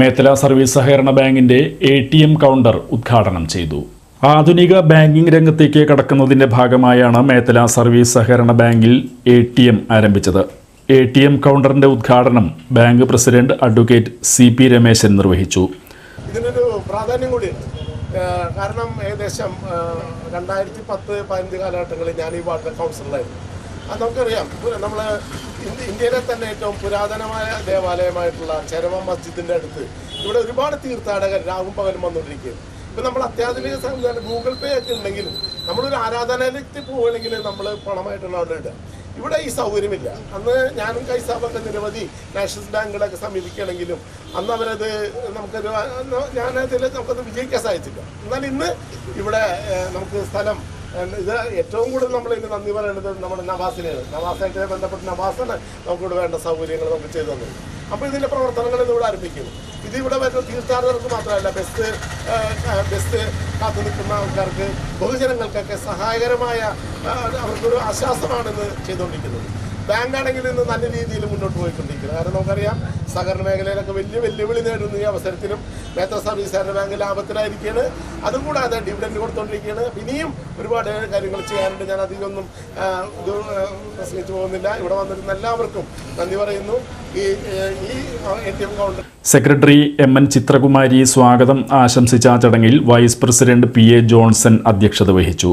Methala service സഹകരണ ബാങ്കിന്റെ A T M counter ഉദ്ഘാടനം ചെയ്തു. ആധുനിക ബാങ്കിംഗ് രംഗത്തേക്ക് കടക്കുന്നതിന്റെ ഭാഗമായാണ് മേത്തല സർവീസ് സഹകരണ ബാങ്കിൽ എ ടി എം ആരംഭിച്ചത്. എ ടി എം കൗണ്ടറിന്റെ ഉദ്ഘാടനം bank president advocate C P Rameshan നിർവഹിച്ചു. ഇതിനൊരു പ്രാധാന്യം കൂടി കാരണം ഏകദേശം രണ്ടായിരത്തി പത്ത് പതിനഞ്ച് കാലഘട്ടങ്ങളിൽ ഞാൻ ഈ വാർഡ് കൗൺസിലറായിരുന്നു. നമുക്കറിയാം. നമ്മൾ ഇന്ത്യയിലെ തന്നെ ഏറ്റവും പുരാതനമായ ദേവാലയമായിട്ടുള്ള ചരമ മസ്ജിദിന്റെ അടുത്ത് ഇവിടെ ഒരുപാട് തീർത്ഥാടകർ രാവും പകലും വന്നുകൊണ്ടിരിക്കുകയും ഇപ്പൊ നമ്മൾ അത്യാധുനിക സംവിധാനം ഗൂഗിൾ പേ ഒക്കെ ഉണ്ടെങ്കിലും നമ്മളൊരു ആരാധനാലയത്തിൽ പോവുകയാണെങ്കിൽ നമ്മൾ പണമായിട്ടുള്ള അവിടെ ഇവിടെ ഈ സൗകര്യമില്ല. അന്ന് ഞാനും കൈസാബൊക്കെ നിരവധി നാഷണൽ ബാങ്കുകളൊക്കെ സമീപിക്കുകയാണെങ്കിലും അന്ന് അവരത് നമുക്കൊരു ഞാനതിൽ നമുക്കത് വിജയിക്കാൻ സാധിച്ചില്ല. എന്നാൽ ഇന്ന് ഇവിടെ നമുക്ക് സ്ഥലം ഇത് ഏറ്റവും കൂടുതൽ നമ്മൾ ഇന്ന് നന്ദി പറയേണ്ടത് നമ്മുടെ നവാസിനെയാണ്. നവാസായിട്ട് ബന്ധപ്പെട്ട നവാസാണ് നമുക്കിവിടെ വേണ്ട സൗകര്യങ്ങൾ നമുക്ക് ചെയ്തു തന്നത്. അപ്പോൾ ഇതിന്റെ പ്രവർത്തനങ്ങൾ ഇതിവിടെ ആരംഭിക്കുന്നു ഇതിവിടെ വരുന്ന തീർത്ഥാടകർക്ക് മാത്രമല്ല ബസ് ബസ് കാത്തു നിൽക്കുന്ന ആൾക്കാർക്ക് ബഹുജനങ്ങൾക്കൊക്കെ സഹായകരമായ അവർക്കൊരു ആശ്വാസമാണിത് ചെയ്തുകൊണ്ടിരിക്കുന്നത്. ബാങ്ക് ആണെങ്കിൽ ഇന്ന് നല്ല രീതിയിൽ മുന്നോട്ട് പോയിക്കൊണ്ടിരിക്കുന്നത് കാരണം നമുക്കറിയാം. സഹകരണ മേഖലയിലൊക്കെ വലിയ വെല്ലുവിളി നേടുന്ന ഈ അവസരത്തിലും. മേത്ര സർവീസ് സഹകരണ ബാങ്ക് ലാഭത്തിലായിരിക്കുകയാണ്. അതുകൂടാതെ ഡിവിഡൻഡ് കൊടുത്തുകൊണ്ടിരിക്കുകയാണ് ഇനിയും ഒരുപാട് കാര്യങ്ങൾ ചെയ്യാനുണ്ട്. ഞാൻ അധികമൊന്നും ഇത് പ്രസംഗിച്ചു പോകുന്നില്ല. ഇവിടെ വന്നിരുന്ന എല്ലാവർക്കും നന്ദി പറയുന്നു. ഈ ഈ A T M counter secretary M N Chithrakumari സ്വാഗതം. ആശംസിച്ച ചടങ്ങിൽ vice president P A Johnson അധ്യക്ഷത വഹിച്ചു.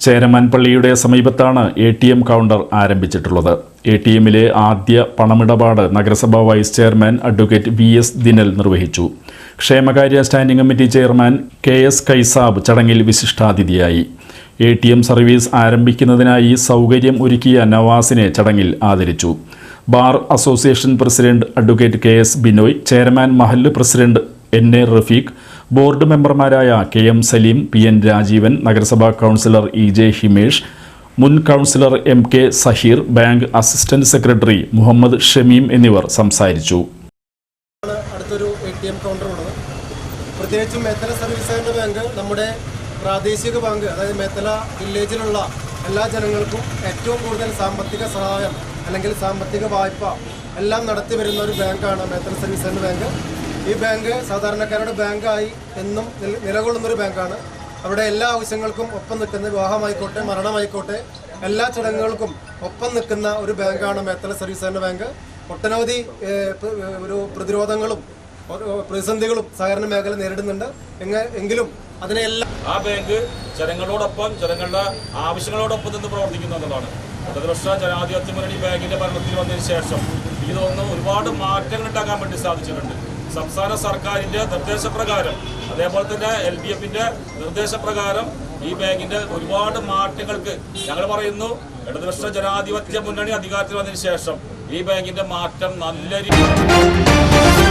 ചേരമാൻ പള്ളിയുടെ സമീപത്താണ് എ ടി എം കൗണ്ടർ ആരംഭിച്ചിട്ടുള്ളത്. എ ടി എമ്മിലെ ആദ്യ പണമിടപാട് നഗരസഭാ vice chairman advocate V S Dinal നിർവഹിച്ചു. ക്ഷേമകാര്യ standing committee chairman K S Kaisab ചടങ്ങിൽ വിശിഷ്ടാതിഥിയായി. എ ടി എം സർവീസ് ആരംഭിക്കുന്നതിനായി സൗകര്യം ഒരുക്കിയ നവാസിനെ ചടങ്ങിൽ ആദരിച്ചു. Bar association president advocate K S Binoy chairman മഹല്ല് president N A Rafeeq board മെമ്പർമാരായ K M Saleem P N Rajeevan നഗരസഭാ കൗൺസിലർ ഇ ജെ ഹിമേഷ് മുൻ councillor M K Saheer bank assistant secretary Muhammad Shameem എന്നിവർ സംസാരിച്ചു. അടുത്തൊരു A T M counter ഉള്ളത്. പ്രത്യേകിച്ചും Methala service bank നമ്മുടെ പ്രാദേശിക ബാങ്ക് അതായത് മേത്തല വില്ലേജിലുള്ള എല്ലാ ജനങ്ങൾക്കും ഏറ്റവും കൂടുതൽ സാമ്പത്തിക സഹായം അല്ലെങ്കിൽ സാമ്പത്തിക വായ്പ എല്ലാം നടത്തി വരുന്ന ഒരു ബാങ്കാണ് മേത്തല സർവീസ് ബാങ്ക് ഈ ബാങ്ക് സാധാരണക്കാരുടെ ബാങ്കായി എന്നും നിലകൊള്ളുന്നൊരു ബാങ്കാണ്. അവിടെ എല്ലാ ആവശ്യങ്ങൾക്കും ഒപ്പം നിൽക്കുന്ന വിവാഹമായിക്കോട്ടെ മരണമായിക്കോട്ടെ എല്ലാ ചടങ്ങുകൾക്കും ഒപ്പം നിൽക്കുന്ന ഒരു ബാങ്കാണ് മേത്തല സർവീസ് സഹകരണ ബാങ്ക്. ഒട്ടനവധി ഒരു പ്രതിരോധങ്ങളും പ്രതിസന്ധികളും സഹകരണ മേഖല നേരിടുന്നുണ്ട്. എങ്കിലും അതിനെല്ലാം ആ ബാങ്ക് ജനങ്ങളോടൊപ്പം ജനങ്ങളുടെ ആവശ്യങ്ങളോടൊപ്പം നിന്ന് പ്രവർത്തിക്കുന്നു എന്നുള്ളതാണ്. പ്രതിപക്ഷ ജനാധിപത്യ മുന്നണി ബാങ്കിന്റെ ഭരണത്തിൽ വന്നതിന് ശേഷം ഇതൊന്നും തോന്നുന്നു ഒരുപാട് മാറ്റങ്ങൾ ഉണ്ടാക്കാൻ വേണ്ടി സാധിച്ചിട്ടുണ്ട്. സംസ്ഥാന സർക്കാരിന്റെ നിർദ്ദേശപ്രകാരം അതേപോലെ തന്നെ എൽ ഡി എഫിന്റെ നിർദ്ദേശപ്രകാരം ഈ ബാങ്കിന്റെ ഒരുപാട് മാറ്റങ്ങൾക്ക് ഞങ്ങൾ പറയുന്നു. ഇടതുപക്ഷ ജനാധിപത്യ മുന്നണി അധികാരത്തിൽ വന്നതിന് ശേഷം ഈ ബാങ്കിന്റെ മാറ്റം നല്ല രീതിയിൽ